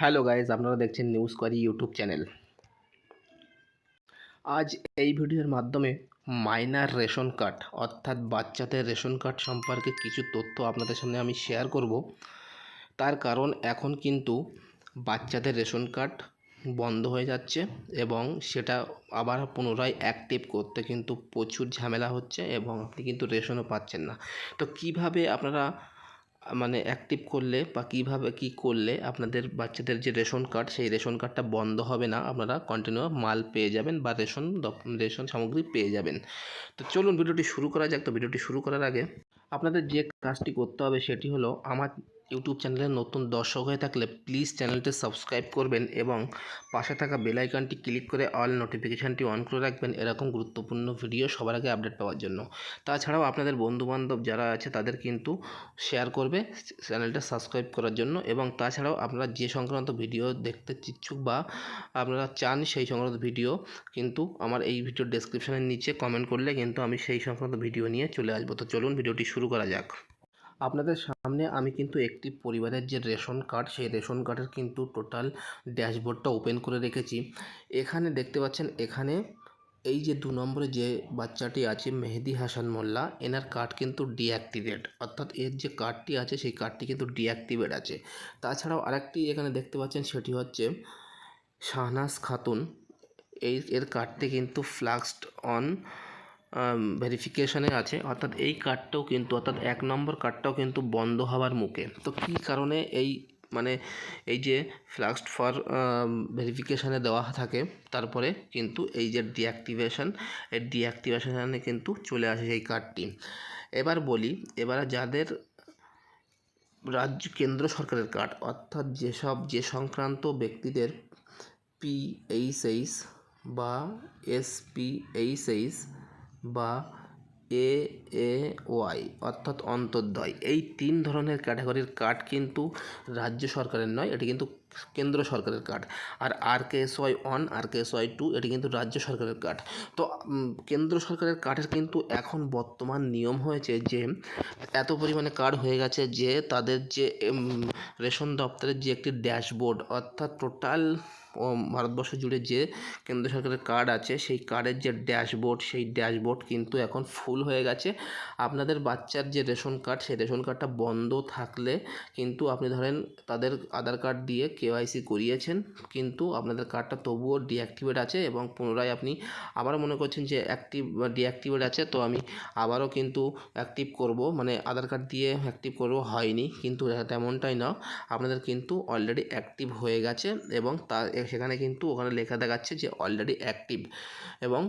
Hello guys আপনারা দেখছেন news query YouTube channel. আজ এই ভিডিওর মাধ্যমে মাইনার রেশন কার্ড, অর্থাৎ বাচ্চাদের রেশন কার্ড সম্পর্কে কিছু তথ্য আপনাদের সামনে আমি শেয়ার করব। তার কারণ এখন কিন্তু বাচ্চাদের রেশন কার্ড বন্ধ হয়ে যাচ্ছে এবং সেটা আবার পুনরায় অ্যাক্টিভ করতে কিন্তু প্রচুর ঝামেলা হচ্ছে এবং আপনি কিন্তু রেশনও পাচ্ছেন না। তো কীভাবে আপনারা মানে অ্যাক্টিভ করলে বা কীভাবে কী করলে আপনাদের বাচ্চাদের যে রেশন কার্ড সেই রেশন কার্ডটা বন্ধ হবে না, আপনারা কন্টিনিউ মাল পেয়ে যাবেন বা রেশন রেশন সামগ্রী পেয়ে যাবেন। তো চলুন, ভিডিওটি শুরু করা যাক। তো ভিডিওটি শুরু করার আগে আপনাদের যে কাজটি করতে হবে সেটি হলো আমার ইউটিউব চ্যানেলে নতুন দর্শক হয়ে থাকলে প্লিজ চ্যানেলটি সাবস্ক্রাইব করবেন এবং পাশে থাকা বেল আইকনটি ক্লিক করে অল নোটিফিকেশানটি অন করে রাখবেন। এরকম গুরুত্বপূর্ণ ভিডিও সবার আগে আপডেট পাওয়ার জন্য। তাছাড়াও আপনাদের বন্ধুবান্ধব যারা আছে, তাদের কিন্তু শেয়ার করবে চ্যানেলটা সাবস্ক্রাইব করার জন্য। এবং তাছাড়াও আপনারা যে সংক্রান্ত ভিডিও দেখতে ইচ্ছুক বা আপনারা চান সেই সংক্রান্ত ভিডিও কিন্তু আমার এই ভিডিও ডেসক্রিপশনের নিচে কমেন্ট করলে কিন্তু আমি সেই সংক্রান্ত ভিডিও নিয়ে চলে আসব। তো চলুন ভিডিওটি শুরু করা যাক। আপনাদের সামনে আমি কিন্তু একটি পরিবারের যে রেশন কার্ড, সেই রেশন কার্ডের কিন্তু টোটাল ড্যাশবোর্ডটা ওপেন করে রেখেছি। এখানে দেখতে পাচ্ছেন, এখানে এই যে দু নম্বরে যে বাচ্চাটি আছে, মেহেদি হাসান মোল্লা, এনার কার্ড কিন্তু ডিঅ্যাক্টিভেট। অর্থাৎ এর যে কার্ডটি আছে, সেই কার্ডটি কিন্তু ডিঅ্যাক্টিভেট আছে। তাছাড়াও আরেকটি এখানে দেখতে পাচ্ছেন, সেটি হচ্ছে শাহনাজ খাতুন। এই, এর কার্ডটি কিন্তু ফ্লাক্সড অন ভেরিফিকেশানে আছে। অর্থাৎ এই কার্ডটাও কিন্তু, অর্থাৎ এক নম্বর কার্ডটাও কিন্তু বন্ধ হওয়ার মুখে। তো কী কারণে এই মানে এই যে ফ্লাক্সড ফর ভেরিফিকেশানে দেওয়া থাকে, তারপরে কিন্তু এই যে ডিঅ্যাক্টিভেশন এই ডিঅ্যাক্টিভেশানে কিন্তু চলে আসে সেই কার্ডটি এবার বলি, এবার যাদের রাজ্য, কেন্দ্র সরকারের কার্ড অর্থাৎ যেসব, যে সংক্রান্ত ব্যক্তিদের পিএইচএইচ বা এসপিএইচএইচ বা এ এ, ওয়াই অর্থাৎ অন্তর্দয়। এই তিন ধরনের ক্যাটাগরির কার্ড কিন্তু রাজ্য সরকারের নয়, এটি কিন্তু কেন্দ্র সরকারের কার্ড। আর R K S Y one R K S Y two এটি কিন্তু রাজ্য সরকারের কার্ড। তো কেন্দ্র সরকারের কার্ডের কিন্তু এখন বর্তমান নিয়ম হয়েছে যে, এত পরিমাণে কার্ড হয়ে গেছে যে, তাদের যে রেশন দপ্তরের যে একটি ড্যাশবোর্ড, অর্থাৎ টোটাল ভারতবর্ষ জুড়ে যে কেন্দ্র সরকারের কার্ড আছে, সেই কার্ডের যে ড্যাশবোর্ড সেই ড্যাশবোর্ড কিন্তু এখন ফুল হয়ে গেছে। আপনাদের বাচ্চার যে রেশন কার্ড সেই রেশন কার্ডটা বন্ধ থাকলে কিন্তু আপনি ধরেন তাদের আধার কার্ড দিয়ে কেওয়াইসি করিয়েছেন, কিন্তু আপনাদের কার্ডটা তবুও ডিঅ্যাক্টিভেট আছে এবং পুনরায় আপনি আবার মনে করছেন যে অ্যাক্টিভ ডিঅ্যাক্টিভেট আছে, তো আমি আবারও কিন্তু অ্যাক্টিভ করব। মানে আধার কার্ড দিয়ে অ্যাক্টিভ করব হয়নি, কিন্তু তেমনটাই না, আপনাদের কিন্তু অলরেডি অ্যাক্টিভ হয়ে গেছে এবং তা সেখানে কিন্তু ওখানে লেখা দেখাচ্ছে যে অলরেডি অ্যাক্টিভ এবং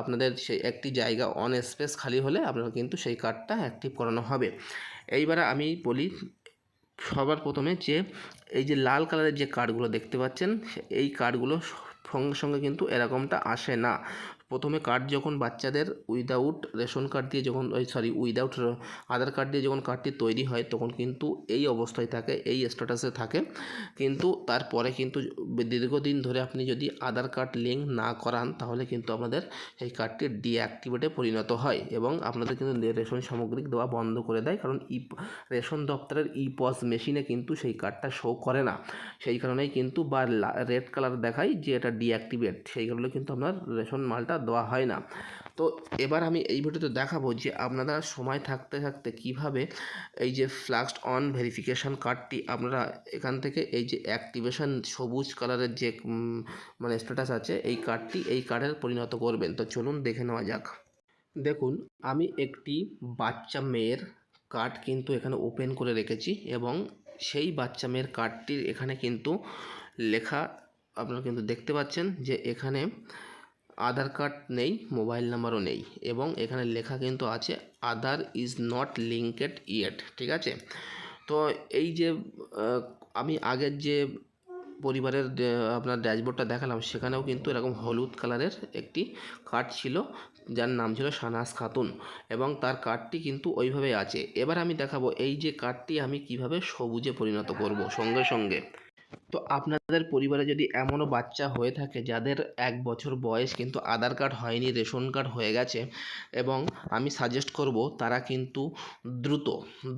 আপনাদের সেই একটি জায়গা অন স্পেস খালি হলে আপনারা কিন্তু সেই কার্ডটা অ্যাক্টিভ করানো হবে। এইবারে আমি বলি সবার প্রথমে যে, এই যে লাল কালারের যে কার্ডগুলো দেখতে পাচ্ছেন, এই কার্ডগুলো সঙ্গে সঙ্গে কিন্তু এরকমটা আসে না। প্রথমে কার্ড যখন বাচ্চাদের উইদাউট রেশন কার্ড দিয়ে যখন, ওই সরি উইদাউট আধার কার্ড দিয়ে যখন কার্ডটি তৈরি হয়, তখন কিন্তু এই অবস্থায় থাকে, এই স্ট্যাটাসে থাকে। কিন্তু তারপরে কিন্তু দীর্ঘদিন ধরে আপনি যদি আধার কার্ড লিঙ্ক না করান, তাহলে কিন্তু আপনাদের সেই কার্ডটি ডিঅ্যাক্টিভেটে পরিণত হয় এবং আপনাদের কিন্তু রেশন সামগ্রী দেওয়া বন্ধ করে দেয়। কারণ ই, রেশন দপ্তরের ই পস মেশিনে কিন্তু সেই কার্ডটা শো করে না। সেই কারণেই কিন্তু বা রেড কালার দেখায় যে এটা ডিঅ্যাক্টিভেট সেই কারণে কিন্তু আপনার রেশন মালটা দেওয়া হয় না। তো এবার আমি এই ভিডিওতে দেখাবো যে আপনারা সময় থাকতে থাকতে কীভাবে এই যে ফ্লাক্সড অন ভেরিফিকেশান কার্ডটি আপনারা এখান থেকে এই যে অ্যাক্টিভেশন সবুজ কালারের যে মানে স্ট্যাটাস আছে, এই কার্ডটি এই কার্ডের পরিণত করবেন। তো চলুন দেখে নেওয়া যাক। দেখুন, আমি একটি বাচ্চা মেয়ের কার্ড কিন্তু এখানে ওপেন করে রেখেছি এবং সেই বাচ্চা মেয়ের কার্ডটির এখানে কিন্তু লেখা আপনারা কিন্তু দেখতে পাচ্ছেন যে এখানে আধার কার্ড নেই, মোবাইল নাম্বারও নেই এবং এখানে লেখা কিন্তু আছে, Aadhaar is not linked yet ঠিক আছে? তো এই যে আমি আগের যে পরিবারের আপনার ড্যাশবোর্ডটা দেখালাম, সেখানেও কিন্তু এরকম হলুদ কালারের একটি কার্ড ছিল, যার নাম ছিল শানাস খাতুন এবং তার কার্ডটি কিন্তু ওইভাবেই আছে। এবার আমি দেখাবো এই যে কার্ডটি আমি কীভাবে সবুজে পরিণত করব সঙ্গে সঙ্গে। তো আপনাদের পরিবারে যদি এমনও বাচ্চা হয়ে থাকে যাদের এক বছর বয়স কিন্তু আধার কার্ড হয়নি, রেশন কার্ড হয়ে গেছে এবং আমি সাজেস্ট করব তারা কিন্তু দ্রুত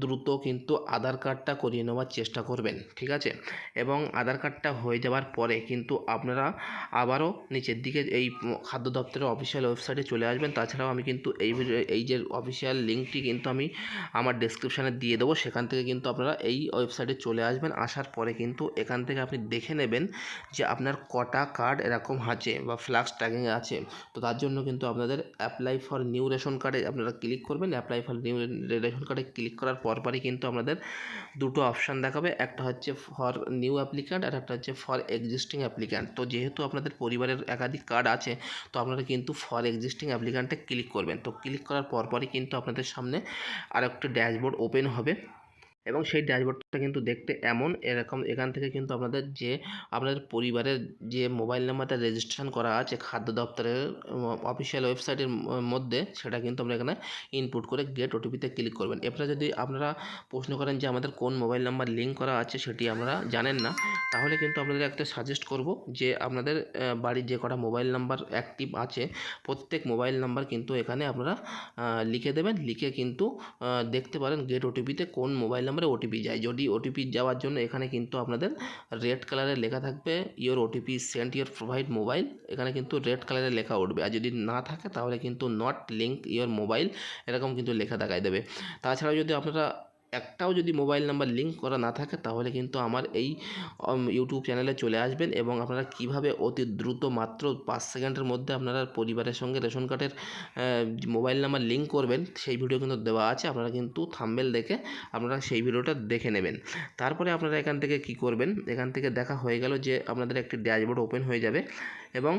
দ্রুত কিন্তু আধার কার্ডটা করিয়ে নেওয়ার চেষ্টা করবেন, ঠিক আছে? এবং আধার কার্ডটা হয়ে যাওয়ার পরে কিন্তু আপনারা আবারও নিচের দিকে এই খাদ্য দপ্তরের অফিসিয়াল ওয়েবসাইটে চলে আসবেন। তাছাড়াও আমি কিন্তু এই এই যে অফিসিয়াল লিঙ্কটি কিন্তু আমি আমার ডেসক্রিপশানে দিয়ে দেবো। সেখান থেকে কিন্তু আপনারা এই ওয়েবসাইটে চলে আসবেন। আসার পরে কিন্তু এখান থেকে আপনি দেখে নেবেন যে আপনার কটা কার্ড এরকম আছে বা ফ্লাক্স ট্যাগিংয়ে আছে। তো তার জন্য কিন্তু আপনাদের অ্যাপ্লাই ফর নিউ রেশন কার্ডে আপনারা ক্লিক করবেন। অ্যাপ্লাই ফর নিউ রেশন কার্ডে ক্লিক করার পরপরই কিন্তু আপনাদের দুটো অপশান দেখাবে। একটা হচ্ছে ফর নিউ অ্যাপ্লিক্যান্ট আর একটা হচ্ছে ফর এক্সিস্টিং অ্যাপ্লিক্যান্ট তো যেহেতু আপনাদের পরিবারের একাধিক কার্ড আছে, তো আপনারা কিন্তু ফর এক্সিস্টিং অ্যাপ্লিক্যান্টে ক্লিক করবেন। তো ক্লিক করার পরপরই কিন্তু আপনাদের সামনে আর একটা ড্যাশবোর্ড ওপেন হবে। এবং সেই ড্যাশবোর্ডটা কিন্তু দেখতে এমন এরকম, এখান থেকে কিন্তু আপনাদের যে আপনাদের পরিবারের যে মোবাইল নাম্বারটা রেজিস্ট্রেশন করা আছে খাদ্য দপ্তরের অফিসিয়াল ওয়েবসাইটের মধ্যে, সেটা কিন্তু আমরা এখানে ইনপুট করে গেট ওটিপিতে ক্লিক করবেন। এরপরে যদি আপনারা প্রশ্ন করেন যে আমাদের কোন মোবাইল নাম্বার লিঙ্ক করা আছে সেটি আপনারা জানেন না, তাহলে কিন্তু আপনাদের একটা সাজেস্ট করব যে আপনাদের বাড়ির যে কটা মোবাইল নাম্বার অ্যাক্টিভ আছে, প্রত্যেক মোবাইল নাম্বার কিন্তু এখানে আপনারা লিখে দেবেন, লিখে কিন্তু দেখতে পারেন গেট ওটিপিতে কোন মোবাইল নাম্বারে ওটিপি যায়। যদি ওটিপি যাওয়ার জন্য এখানে কিন্তু আপনাদের রেড কালারে লেখা থাকবে your OTP sent your provide mobile এখানে কিন্তু রেড কালারে লেখা উঠবে। আর যদি না থাকে, তাহলে কিন্তু নট লিঙ্ক ইয়োর মোবাইল এরকম কিন্তু লেখা দেখায় দেবে। তাছাড়াও যদি আপনারা একটাও যদি মোবাইল নাম্বার লিঙ্ক করা না থাকে, তাহলে কিন্তু আমার এই ইউটিউব চ্যানেলে চলে আসবেন এবং আপনারা কীভাবে অতি দ্রুত মাত্র পাঁচ সেকেন্ডের মধ্যে আপনারা পরিবারের সঙ্গে রেশন কার্ডের মোবাইল নাম্বার লিঙ্ক করবেন, সেই ভিডিও কিন্তু দেওয়া আছে, আপনারা কিন্তু থাম্বেল দেখে আপনারা সেই ভিডিওটা দেখে নেবেন। তারপরে আপনারা এখান থেকে কি করবেন? এখান থেকে দেখা হয়ে গেল যে আপনাদের একটি ড্যাশবোর্ড ওপেন হয়ে যাবে এবং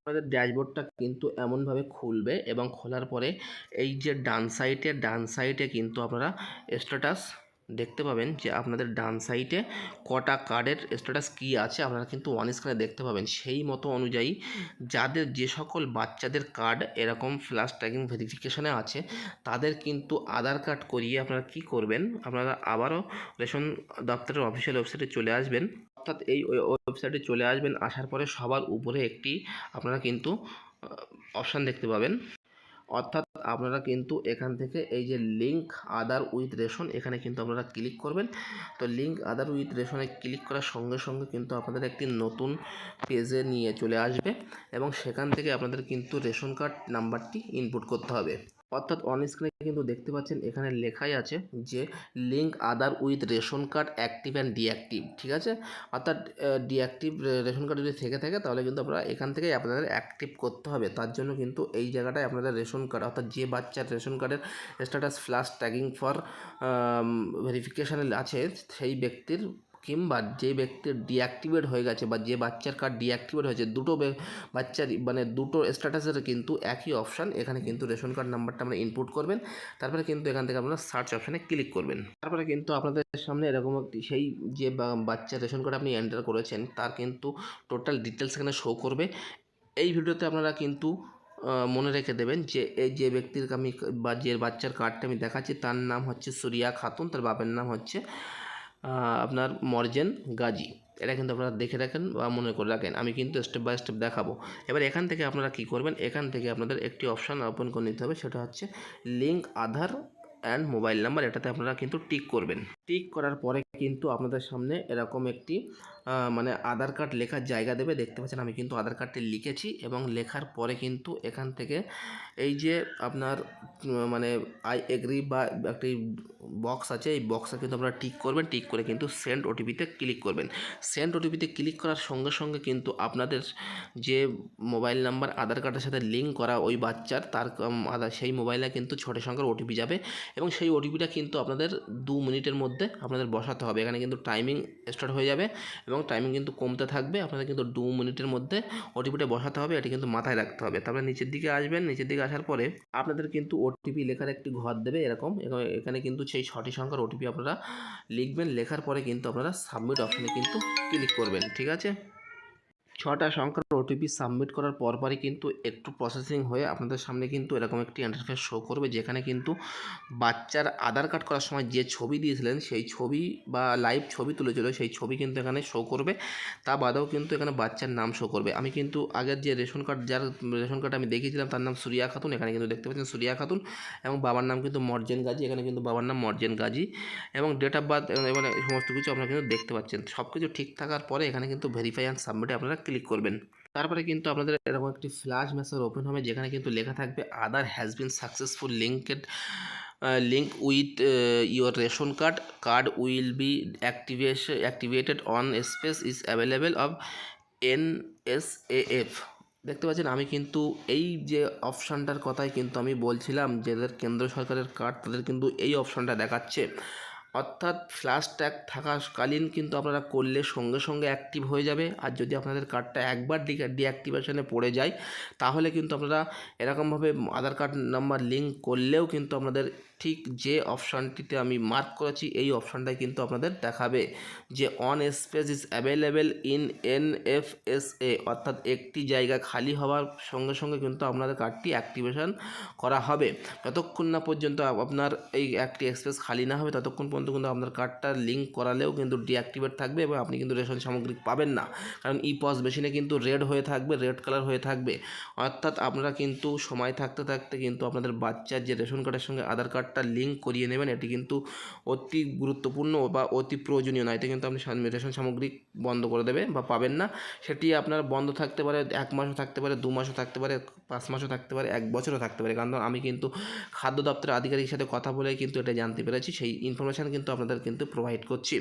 আপনাদের ড্যাশবোর্ডটা কিন্তু এমনভাবে খুলবে এবং খোলার পরে এই যে ডান সাইডে ডান সাইডে কিন্তু আপনারা স্ট্যাটাস দেখতে পাবেন যে আপনাদের ডান সাইডে কটা কার্ডের স্ট্যাটাস কী আছে। আপনারা কিন্তু ওয়ান স্ক্রিনে দেখতে পাবেন। সেই মতো অনুযায়ী যাদের যে সকল বাচ্চাদের কার্ড এরকম ফ্ল্যাশ ট্র্যাকিং ভেরিফিকেশানে আছে, তাদের কিন্তু আধার কার্ড করিয়ে আপনারা কি করবেন? আপনারা আবারও রেশন দপ্তরের অফিসিয়াল ওয়েবসাইটে চলে আসবেন। অর্থাৎ এই ওয়েবসাইটে চলে আসবেন, আসার পরে সবার উপরে একটি আপনারা কিন্তু অপশান দেখতে পাবেন। অর্থাৎ আপনারা কিন্তু এখান থেকে এই যে লিঙ্ক আদার উইথ রেশন এখানে কিন্তু আপনারা ক্লিক করবেন। তো লিঙ্ক আদার উইথ রেশনে ক্লিক করার সঙ্গে সঙ্গে কিন্তু আপনাদের একটি নতুন পেজে নিয়ে চলে আসবে এবং সেখান থেকে আপনাদের কিন্তু রেশন কার্ড নাম্বারটি ইনপুট করতে হবে। অর্থাৎ অন স্ক্রিনে কিন্তু দেখতে পাচ্ছেন এখানে লেখাই আছে যে link Aadhaar with ration card active and deactive ঠিক আছে? অর্থাৎ ডিঅ্যাক্টিভ রেশন কার্ড যদি থেকে থাকে তাহলে কিন্তু আপনারা এখান থেকেই আপনাদের অ্যাক্টিভ করতে হবে। তার জন্য কিন্তু এই জায়গাটায় আপনাদের রেশন কার্ড অর্থাৎ যে বাচ্চার রেশন কার্ডের স্ট্যাটাস ফ্লাশ ট্যাগিং ফর ভেরিফিকেশানে আছে, সেই ব্যক্তির কিংবা যে ব্যক্তির ডিঅ্যাক্টিভেট হয়ে গেছে বা যে বাচ্চার কার্ড ডিঅ্যাক্টিভেট হয়েছে, দুটো বাচ্চার মানে দুটো স্ট্যাটাসের কিন্তু একই অপশান এখানে কিন্তু রেশন কার্ড নাম্বারটা আমরা ইনপুট করবেন। তারপরে কিন্তু এখান থেকে আপনারা সার্চ অপশানে ক্লিক করবেন। তারপরে কিন্তু আপনাদের সামনে এরকম সেই যে বাচ্চার রেশন কার্ড আপনি এন্টার করেছেন, তার কিন্তু টোটাল ডিটেলস এখানে শো করবে। এই ভিডিওতে আপনারা কিন্তু মনে রেখে দেবেন যে এই যে ব্যক্তির আমি বা যে বাচ্চার কার্ডটা আমি দেখাচ্ছি, তার নাম হচ্ছে সুরিয়া খাতুন, তার বাপের নাম হচ্ছে আপনার মর্জেন গাজি। এটা কিন্তু আপনারা দেখে রাখেন বা মনে করে রাখেন। আমি কিন্তু স্টেপ বাই স্টেপ দেখাবো। এবার এখান থেকে আপনারা কি করবেন? এখান থেকে আপনাদের একটি অপশান ওপেন করে নিতে হবে। সেটা হচ্ছে link Aadhaar and mobile number এটাতে আপনারা কিন্তু টিক করবেন। টিক করার পরে কিন্তু আপনাদের সামনে এরকম একটি মানে আধার কার্ড লেখার জায়গা দেবে। দেখতে পাচ্ছেন আমি কিন্তু আধার কার্ডটি লিখেছি এবং লেখার পরে কিন্তু এখান থেকে এই যে আপনার মানে আই এগ্রি বা একটি বক্স আছে, এই বক্সে কিন্তু আপনারা টিক করবেন। টিক করে কিন্তু সেন্ড ওটিপিতে ক্লিক করবেন। সেন্ড ওটিপিতে ক্লিক করার সঙ্গে সঙ্গে কিন্তু আপনাদের যে মোবাইল নাম্বার আধার কার্ডের সাথে লিঙ্ক করা ওই বাচ্চার, তার আধার, সেই মোবাইলে কিন্তু ছোটো সংখ্যার ওটিপি যাবে এবং সেই ওটিপিটা কিন্তু আপনাদের দু মিনিটের মধ্যে আপনাদের বসাতে হবে। এখানে কিন্তু টাইমিং স্টার্ট হয়ে যাবে এবং টাইমিং কিন্তু কমতে থাকবে। আপনাদের কিন্তু দু মিনিটের মধ্যে ওটিপিটা বসাতে হবে, এটি কিন্তু মাথায় রাখতে হবে। তারপরে নিচের দিকে আসবেন, নিচের দিকে আসার পরে আপনাদের কিন্তু ওটিপি লেখার একটি ঘর দেবে এরকম। এখানে- কিন্তু সেই ছটি সংখ্যার ওটিপি আপনারা লিখবেন। লেখার পরে কিন্তু আপনারা সাবমিট অপশানে কিন্তু ক্লিক করবেন, ঠিক আছে? ছটা সংখ্যার ওটিপি সাবমিট করার পরপরই কিন্তু একটু প্রসেসিং হয়ে আপনাদের সামনে কিন্তু এরকম একটি ইন্টারফেস শো করবে, যেখানে কিন্তু বাচ্চার আধার কার্ড করার সময় যে ছবি দিয়েছিলেন, সেই ছবি বা লাইভ ছবি তুলেছিল, সেই ছবি কিন্তু এখানে শো করবে। তা বাদেও কিন্তু এখানে বাচ্চার নাম শো করবে। আমি কিন্তু আগের যে রেশন কার্ড যার রেশন কার্ড আমি দেখিয়েছিলাম, তার নাম সুরিয়া খাতুন। এখানে কিন্তু দেখতে পাচ্ছেন সুরিয়া খাতুন এবং বাবার নাম কিন্তু মর্জেন গাজী। এখানে কিন্তু বাবার নাম মর্জেন গাজী এবং ডেট অফ বার্থ এবং সমস্ত কিছু আপনারা কিন্তু দেখতে পাচ্ছেন। সব কিছু ঠিক থাকার পরে এখানে কিন্তু ভেরিফাই অ্যান্ড সাবমিটে আপনারা ক্লিক করবেন। তারপরে কিন্তু আপনাদের এরকম একটি ফ্ল্যাশ মেসেজ ওপেন হবে, যেখানে কিন্তু লেখা থাকবে Aadhaar has been successful linked link with your ration card card will be activation activated on space is available of N S A F দেখতে পাচ্ছেন, আমি কিন্তু এই যে অপশানটার কথাই কিন্তু আমি বলছিলাম, যাদের কেন্দ্র সরকারের কার্ড তাদের কিন্তু এই অপশানটা দেখাচ্ছে। অর্থাৎ ফ্ল্যাশ ট্যাগ থাকাকালীন কিন্তু আপনারা করলে সঙ্গে সঙ্গে অ্যাক্টিভ হয়ে যাবে। আর যদি আপনাদের কার্ডটা একবার ডিঅ্যাক্টিভেশনে পড়ে যায়, তাহলে কিন্তু আপনারা এরকমভাবে আধার কার্ড নাম্বার লিঙ্ক করলেও কিন্তু আপনাদের ঠিক যে অপশানটিতে আমি মার্ক করেছি, এই অপশানটাই কিন্তু আপনাদের দেখাবে। যে on space is available in N F S A অর্থাৎ একটি জায়গা খালি হওয়ার সঙ্গে সঙ্গে কিন্তু আপনাদের কার্ডটি অ্যাক্টিভেশন করা হবে। যতক্ষণ না পর্যন্ত আপনার এই একটি এক্সপ্রেস খালি না হবে, ততক্ষণ পর্যন্ত কিন্তু আপনার কার্ডটা লিঙ্ক করালেও কিন্তু ডিঅ্যাক্টিভেট থাকবে এবং আপনি কিন্তু রেশন সামগ্রী পাবেন না। কারণ ই পস মেশিনে কিন্তু রেড হয়ে থাকবে রেড কালার হয়ে থাকবে। অর্থাৎ আপনারা কিন্তু সময় থাকতে থাকতে কিন্তু আপনাদের বাচ্চার যে রেশন কার্ডের সঙ্গে আধার কার্ডটা লিঙ্ক করিয়ে নেবেন, এটি কিন্তু অতি গুরুত্বপূর্ণ বা অতি প্রয়োজনীয় নয় এতে কিন্তু আপনি রেশন সামগ্রী বন্ধ করে দেবে বা পাবেন না। সেটি আপনার বন্ধ থাকতে পারে, এক মাসও থাকতে পারে, দু মাসও থাকতে পারে, পাঁচ মাসও থাকতে পারে, এক বছরও থাকতে পারে। কারণ আমি কিন্তু খাদ্য দপ্তরের আধিকারিকের সাথে কথা বলে কিন্তু এটা জানতে পেরেছি, সেই ইনফরমেশান কিন্তু আপনাদের কিন্তু প্রোভাইড করছি।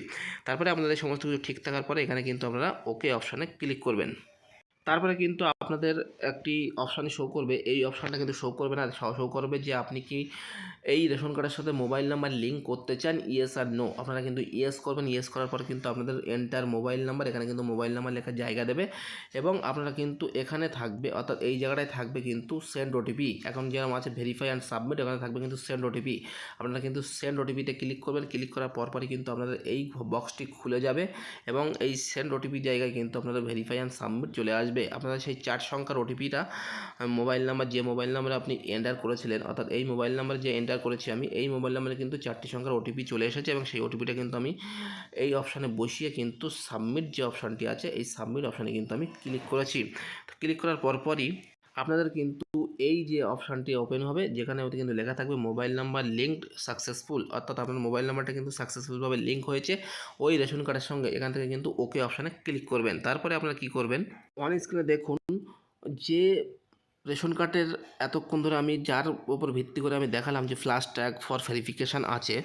তারপরে আপনাদের সমস্ত কিছু ঠিক থাকার পরে এখানে কিন্তু আপনারা ওকে অপশানে ক্লিক করবেন। তারপরে কিন্তু আপনাদের একটি অপশান শো করবে। এই অপশানটা কিন্তু শো করবে না শো করবে যে আপনি কি এই রেশন কার্ডের সাথে মোবাইল নাম্বার লিঙ্ক করতে চান ইয়েস আর নো আপনারা কিন্তু ইয়েস করবেন ইয়েস করার পর কিন্তু আপনাদের এন্টার মোবাইল নাম্বার এখানে কিন্তু মোবাইল নাম্বার লেখার জায়গা দেবে এবং আপনারা কিন্তু এখানে থাকবে, অর্থাৎ এই জায়গাটায় থাকবে কিন্তু সেন্ড ওটিপি এখন যেরকম আছে ভেরিফাই অ্যান্ড সাবমিট এখানে থাকবে কিন্তু সেন্ড ওটিপি আপনারা কিন্তু সেন্ড ওটিপিতে ক্লিক করবেন ক্লিক করার পরপরই কিন্তু আপনাদের এই বক্সটি খুলে যাবে এবং এই সেন্ড ওটিপি জায়গায় কিন্তু আপনাদের ভেরিফাই অ্যান্ড সাবমিট চলে আসবে। আপনারা সেই চার সংখ্যার ওটিপিটা মোবাইল নাম্বার যে মোবাইল নাম্বারে আপনি এন্টার করেছিলেন, অর্থাৎ এই মোবাইল নাম্বার যে এন্টার করেছি আমি, এই মোবাইল নাম্বারে কিন্তু চারটি সংখ্যার ওটিপি চলে এসেছে এবং সেই ওটিপিটা কিন্তু আমি এই অপশানে বসিয়ে কিন্তু সাবমিট যে অপশানটি আছে, এই সাবমিট অপশানে কিন্তু আমি ক্লিক করেছি। ক্লিক করার পরপরই আপনাদের কিন্তু এই যে অপশানটি ওপেন হবে, যেখানে ওতে কিন্তু লেখা থাকবে মোবাইল নাম্বার লিঙ্কড সাকসেসফুল অর্থাৎ আপনার মোবাইল নাম্বারটা কিন্তু সাকসেসফুলভাবে লিঙ্ক হয়েছে, ওই রেশন কার্ডের সঙ্গে, এখান থেকে কিন্তু ওকে অপশানে ক্লিক করবেন। তারপরে আপনারা কী করবেন? অন স্ক্রিনে দেখুন যে রেশন কার্ডের এতক্ষণ ধরে আমি যার উপর ভিত্তি করে আমি দেখালাম যে ফ্ল্যাশ ট্যাগ ফর ভেরিফিকেশান আছে,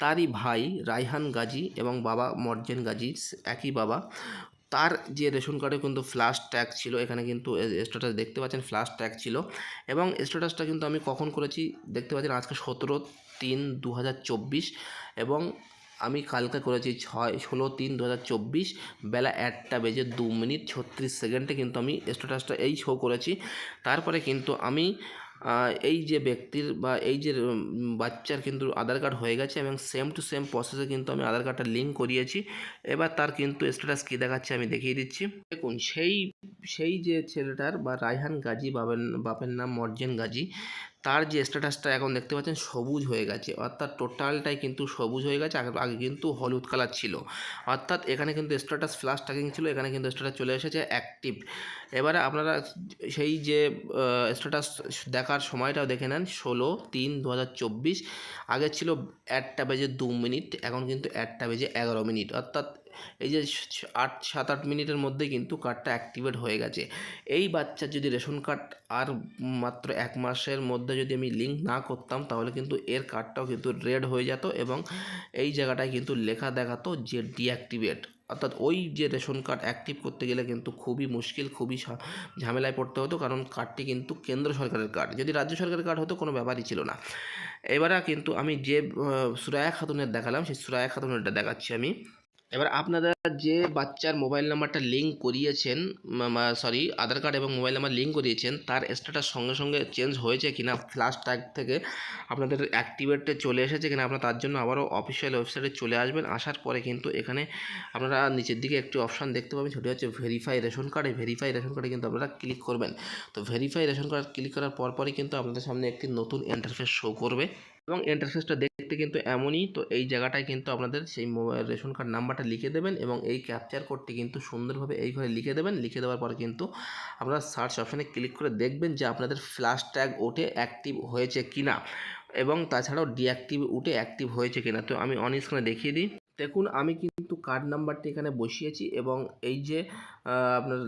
তারই ভাই রায়হান গাজী এবং বাবা মর্জেন গাজী, একই বাবা। তার যে রেশন কার্ডে কিন্তু ফ্ল্যাশ ট্যাগ ছিল, এখানে কিন্তু স্ট্যাটাস দেখতে পাচ্ছেন ফ্ল্যাশ ট্যাগ ছিল এবং স্ট্যাটাসটা কিন্তু আমি কখন করেছি দেখতে পাচ্ছেন, আজকে সতেরো তিন দু এবং আমি কালকে করেছি ছয়, ষোলো তিন দু হাজার চব্বিশ, বেলা একটা বেজে দু মিনিট ছত্রিশ সেকেন্ডে কিন্তু আমি স্ট্যাটাসটা এই শো করেছি। তারপরে কিন্তু আমি এই যে ব্যক্তির বা এই যে বাচ্চার কিন্তু আধার কার্ড হয়ে গেছে এবং সেম টু সেম প্রসেসে কিন্তু আমি আধার কার্ডটা লিঙ্ক করিয়েছি। এবার তার কিন্তু স্ট্যাটাস কী দেখাচ্ছে আমি দেখিয়ে দিচ্ছি। দেখুন, সেই সেই যে ছেলেটার বা রায়হান গাজী, বাবের, বাপের নাম মর্জেন গাজী তার যে স্ট্যাটাসটা এখন দেখতে পাচ্ছেন সবুজ হয়ে গেছে। অর্থাৎ টোটালটাই কিন্তু সবুজ হয়ে গেছে, আগে আগে কিন্তু হলুদ কালার ছিল। অর্থাৎ এখানে কিন্তু স্ট্যাটাস ফ্লাশ ট্যাগিং ছিল, এখানে কিন্তু স্ট্যাটাস চলে এসেছে অ্যাক্টিভ এবারে আপনারা সেই যে স্ট্যাটাস দেখার সময়টাও দেখে নেন, ষোলো তিন দু আগে ছিল একটা বেজে দু মিনিট, এখন কিন্তু একটা বেজে এগারো মিনিট। অর্থাৎ এই যে আট, সাত, আট মিনিটের মধ্যে কিন্তু কার্ডটা অ্যাক্টিভেট হয়ে গেছে। এই বাচ্চার যদি রেশন কার্ড আর মাত্র এক মাসের মধ্যে যদি আমি লিঙ্ক না করতাম, তাহলে কিন্তু এর কার্ডটাও কিন্তু রেড হয়ে যেত এবং এই জায়গাটায় কিন্তু লেখা দেখাতো যে ডিঅ্যাক্টিভেট অর্থাৎ ওই যে রেশন কার্ড অ্যাক্টিভ করতে গেলে কিন্তু খুবই মুশকিল, খুবই ঝামেলায় পড়তে হতো কারণ কার্ডটি কিন্তু কেন্দ্র সরকারের কার্ড যদি রাজ্য সরকারের কার্ড হতো কোনো ব্যাপারই ছিল না। এবারে কিন্তু আমি যে সুরায়া খাতুনের দেখালাম, সেই সুরায়া খাতুনেরটা দেখাচ্ছি আমি। এবার আপনারা যে বাচ্চার মোবাইল নাম্বারটা লিঙ্ক করিয়েছেন সরি আধার কার্ড এবং মোবাইল নাম্বার লিঙ্ক করিয়েছেন, তার স্ট্যাটাস সঙ্গে সঙ্গে চেঞ্জ হয়েছে কিনা ফ্ল্যাশ ট্যাগ থেকে আপনাদের অ্যাক্টিভেটে চলে এসেছে কিনা আপনারা তার জন্য আবারও অফিসিয়াল ওয়েবসাইটে চলে আসবেন। আসার পরে কিন্তু এখানে আপনারা নিচের দিকে একটি অপশান দেখতে পাবেন, সেটি হচ্ছে verify ration card verify ration কার্ডে কিন্তু আপনারা ক্লিক করবেন। তো ভেরিফাই রেশন কার্ড ক্লিক করার পরপরই কিন্তু আপনাদের সামনে একটি নতুন ইন্টারফেস শো করবে। এবং ইন্টারফেসটা দেখতে কিন্তু এমনই। তো এই জায়গাটায় কিন্তু আপনাদের সেই মোবাইল রেশন কার্ড নাম্বারটা লিখে দেবেন এবং এই ক্যাপচার কোডটি কিন্তু সুন্দরভাবে এই লিখে দেবেন। লিখে দেওয়ার পর কিন্তু আপনারা সার্চ অপশানে ক্লিক করে দেখবেন যে আপনাদের ফ্ল্যাশ ট্যাগ ওঠে অ্যাক্টিভ হয়েছে কি না এবং তাছাড়াও ডিঅ্যাক্টিভ উঠে অ্যাক্টিভ হয়েছে কিনা। তো আমি অন দেখিয়ে দিই। দেখুন, আমি কিন্তু কার্ড নাম্বারটি এখানে বসিয়েছি এবং এই যে আপনার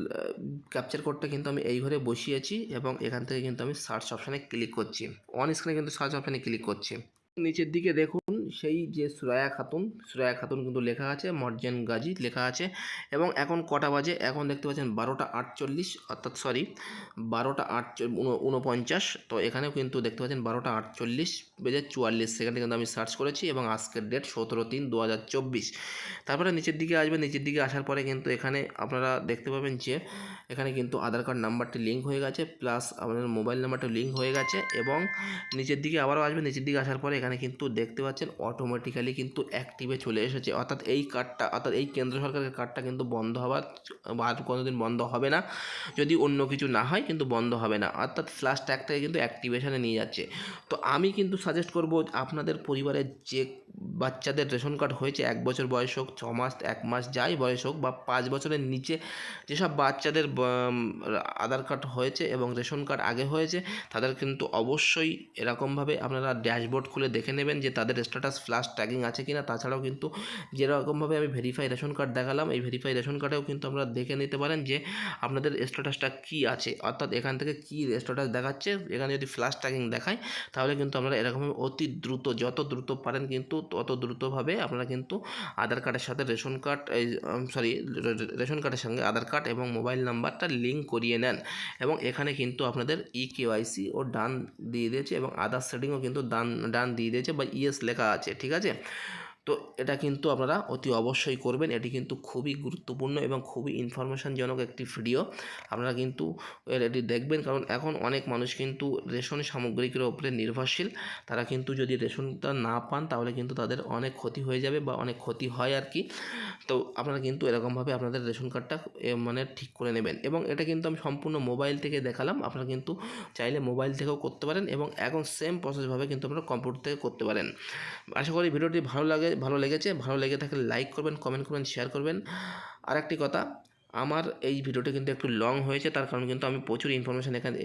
ক্যাপচার কোডটা কিন্তু আমি এই ঘরে বসিয়েছি এবং এখান থেকে কিন্তু আমি সার্চ অপশানে ক্লিক করছি। অন স্ক্রিনে কিন্তু সার্চ অপশানে ক্লিক করছি। নিচের দিকে দেখুন সেই যে সুরায়া খাতুন সুরায়া খাতুন কিন্তু লেখা আছে মর্জেন গাজী লেখা আছে এবং এখন কটা বাজে? এখন দেখতে পাচ্ছেন বারোটা আটচল্লিশ, অর্থাৎ সরি বারোটা আট উনপঞ্চাশ তো এখানেও কিন্তু দেখতে পাচ্ছেন বারোটা আটচল্লিশ বেজে চুয়াল্লিশ সেখানে কিন্তু আমি সার্চ করেছি এবং আজকের ডেট সতেরো তিন দু হাজার চব্বিশ। তারপরে নিচের দিকে আসবে, নিচের দিকে আসার পরে কিন্তু এখানে আপনারা দেখতে পাবেন যে এখানে কিন্তু আধার কার্ড নাম্বারটি লিঙ্ক হয়ে গেছে প্লাস আপনার মোবাইল নাম্বারটা লিঙ্ক হয়ে গেছে এবং নিচের দিকে আবারও আসবে, নিচের দিকে আসার পরে এখানে কিন্তু দেখতে পাচ্ছেন অটোমেটিক্যালি কিন্তু অ্যাক্টিভে চলে এসেছে। অর্থাৎ এই কার্ডটা, অর্থাৎ এই কেন্দ্র সরকারের কার্ডটা কিন্তু বন্ধ হওয়ার, আর কোনোদিন বন্ধ হবে না। যদি অন্য কিছু না হয় কিন্তু বন্ধ হবে না। অর্থাৎ ফ্ল্যাশ ট্যাগটাকে কিন্তু অ্যাক্টিভেশানে নিয়ে যাচ্ছে। তো আমি কিন্তু সাজেস্ট করব আপনাদের পরিবারের যে বাচ্চাদের রেশন কার্ড হয়েছে, এক বছর বয়স হোক, ছ মাস, এক মাস যাই বয়স হোক, বা পাঁচ বছরের নিচে যেসব বাচ্চাদের আধার কার্ড হয়েছে এবং রেশন কার্ড আগে হয়েছে, তাদের কিন্তু অবশ্যই এরকমভাবে আপনারা ড্যাশবোর্ড খুলে দেখে নেবেন যে তাদের স্ট্যাটাস ফ্ল্যাশ ট্যাগিং আছে কিনা তাছাড়াও কিন্তু যেরকমভাবে আমি ভেরিফাই রেশন কার্ড দেখালাম, এই ভেরিফাই রেশন কার্ডেও কিন্তু আমরা দেখে নিতে পারেন যে আপনাদের স্ট্যাটাসটা কী আছে। অর্থাৎ এখান থেকে কী স্ট্যাটাস দেখাচ্ছে, এখানে যদি ফ্ল্যাশ ট্যাগিং দেখায় তাহলে কিন্তু আপনারা এরকমভাবে অতি দ্রুত, যত দ্রুত পারেন কিন্তু তত দ্রুতভাবে আপনারা কিন্তু আধার কার্ডের সাথে রেশন কার্ড সরি রেশন কার্ডের সঙ্গে আধার কার্ড এবং মোবাইল নাম্বারটা লিঙ্ক করিয়ে নেন। এবং এখানে কিন্তু আপনাদের ই কেওয়াইসি ও ডান দিয়ে দিয়েছে এবং আধার সেটিংও কিন্তু ডান ডান দিয়ে দিয়েছে বা ইএস লেখা আছে ঠিক আছে? তো এটা কিন্তু আপনারা অতি অবশ্যই করবেন। এটি কিন্তু খুবই গুরুত্বপূর্ণ এবং খুবই ইনফরমেশনজনক একটি ভিডিও আপনারা কিন্তু এটি দেখবেন কারণ এখন অনেক মানুষ কিন্তু রেশন সামগ্রিকের ওপরে নির্ভরশীল। তারা কিন্তু যদি রেশনটা না পান, তাহলে কিন্তু তাদের অনেক ক্ষতি হয়ে যাবে বা অনেক ক্ষতি হয় আর কি। তো আপনারা কিন্তু এরকমভাবে আপনাদের রেশন কার্ডটা মানে ঠিক করে নেবেন এবং এটা কিন্তু আমি সম্পূর্ণ মোবাইল থেকে দেখালাম। আপনারা কিন্তু চাইলে মোবাইল থেকেও করতে পারেন এবং এখন সেম প্রসেসভাবে কিন্তু আপনারা কম্পিউটার থেকে করতে পারেন। আশা করি ভিডিওটি ভালো লাগে। ভালো লেগেছে, ভালো লেগে থাকলে লাইক করবেন কমেন্ট করবেন শেয়ার করবেন। আর একটি কথা, আমার এই ভিডিওটা কিন্তু একটু লং হয়েছে, তার কারণ কিন্তু আমি প্রচুর ইনফরমেশান এখানে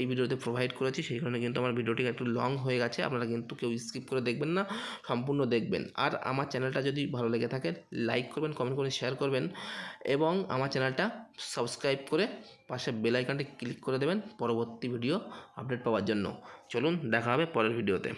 এই ভিডিওতে প্রোভাইড করেছি, সেই কারণে কিন্তু আমার ভিডিওটি একটু লং হয়ে গেছে, আপনারা কিন্তু কেউ স্কিপ করে দেখবেন না, সম্পূর্ণ দেখবেন। আর আমার চ্যানেলটা যদি ভালো লেগে থাকে লাইক করবেন কমেন্ট করবেন শেয়ার করবেন, এবং আমার চ্যানেলটা সাবস্ক্রাইব করে পাশে বেল আইকনটি ক্লিক করে দেবেন, পরবর্তী ভিডিও আপডেট পাওয়ার জন্য। চলুন, দেখা হবে পরের ভিডিওতে